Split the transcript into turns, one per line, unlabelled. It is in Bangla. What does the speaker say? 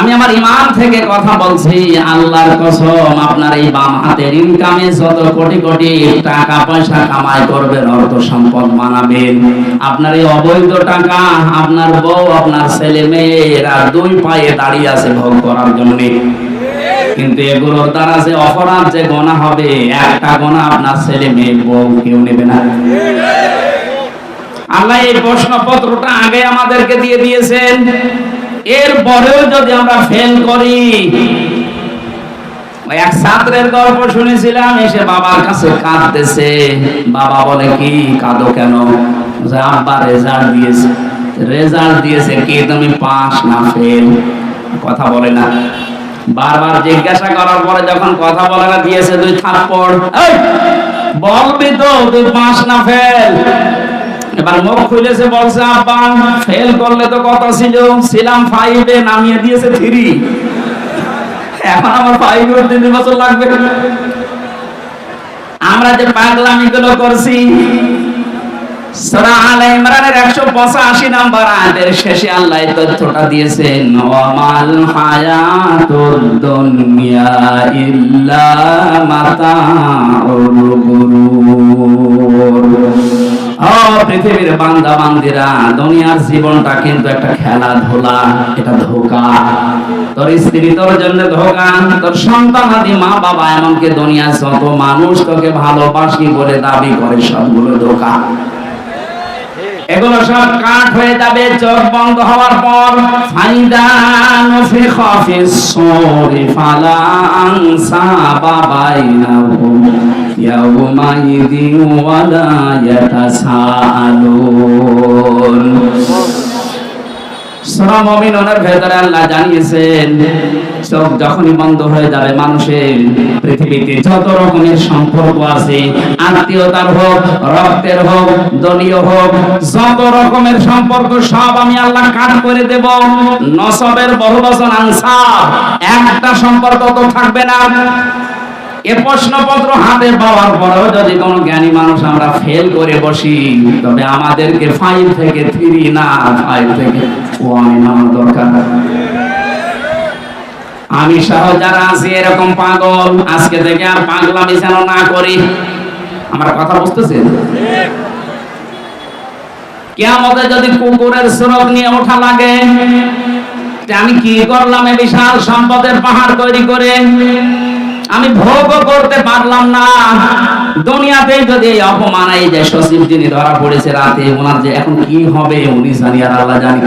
আমি আমার ইমান থেকে কথা বলছি, আল্লাহর কসম, আপনার এই বাম হাতের ইনকামে যত কোটি কোটি টাকা পয়সা কামাই করবেন, অর্থ সম্পদ বানাবেন আপনার এই অবৈধ টাকা, আপনার বউ, আপনার ছেলে মেয়েরা দুই পায়ে দাঁড়িয়ে আছে ভোগ করার জন্য। কিন্তু এগুলোর দ্বারা যে অপরাধ, যে গোনা হবে, একটা গোনা আপনার ছেলে মেয়ে, বউ কেউ নেবে না। আল্লাহ এই প্রশ্নপত্রটা আগে আমাদেরকে দিয়ে দিয়েছেন। এর পরেও যদি আমরা ফেল করি এক ছাত্রের গল্প শুনেছিলাম, এসে বাবার কাছে কাঁদতেছে। বাবা বলে, কি, কাঁদো কেন? আব্বা রেজাল্ট দিয়েছে। রেজাল্ট দিয়েছে কি? তুমি পাস না ফেল কথা বলে না। বারবার জিজ্ঞাসা করার পরে যখন কথা বলে না, দিয়েছে তুই থাপ্পড়। বলবি তো, তুই পাস না ফেল এবার মুখ খুলেছে বলছে, আব্বা ফেল করলে তো কত ছিল? ছিলাম ফাইভে নামিয়ে দিয়েছে থ্রি এখন আমার ফাইভ তিন বছর লাগবে আমরা যে পাগলামি গুলো করছি, সূরা ইমরানের 185 নাম্বার আয়াতের শেষে আল্লাহ তথ্যটা দিয়েছেন, ওয়ামাল হায়াতুদ দুনিয়া ইল্লা মাতাউল গুরুর পৃথিবীর বান্দা বান্দিরা দুনিয়ার জীবনটা কিন্তু একটা খেলাধুলা, এটা ধোকা। তোর স্ত্রী তোর জন্য ধোকা, তোর সন্তান আদি মা বাবা এমনকি দুনিয়ার যত মানুষ তোকে ভালোবাসি বলে দাবি করে, সবগুলো ধোকা। এগুলো সব কাঠ হয়ে যাবে, চোখ বন্ধ হওয়ার পর। ফাইদা ফি ফিস সরি ফালা আনসাবা বাইনাহুম ইয়াউমাইদিন ওয়ালা ইয়াতাসাআলুন সূরা মুমিনুনের ভেতরে আল্লাহ জানিয়েছেন, চোখ যখনই বন্ধ হয়ে যাবে মানুষের, পৃথিবীতে যত রকমের সম্পর্ক আছে, আত্মীয়তার হোক, রক্তের হোক, দলীয় হোক, যত রকমের সম্পর্ক সব আমি আল্লাহ কাট করে দেব। নসবের বহু বহুবচন আনসার, একটা সম্পর্ক তো থাকবে না। এ প্রশ্নপত্র হাতে পাওয়ার পরেও যদি কোনো জ্ঞানী মানুষ আমরা ফেল করে বসি, তবে আমাদেরকে ফাইভ থেকে থ্রি না ফাইভ থেকে ওয়ান নামার দরকার। আমি সহ যারা আছি, এরকম পাগল, আজকে থেকে আর পাগলামি যেন না করি। আমার কথা বুঝতেছেন? কেয়ামতে যদি কুকুরের স্রোত নিয়ে ওঠা লাগে আমি কি করলাম এ বিশাল সম্পদের পাহাড় তৈরি করে? আমি ভোগ করতে পারলাম না। দুনিয়াতেই যদি এই অপমান, এই যে সচিব যিনি ধরা পড়েছে রাতে, ওনার যে এখন কি হবে, উনি জানি আর আল্লাহ জানি।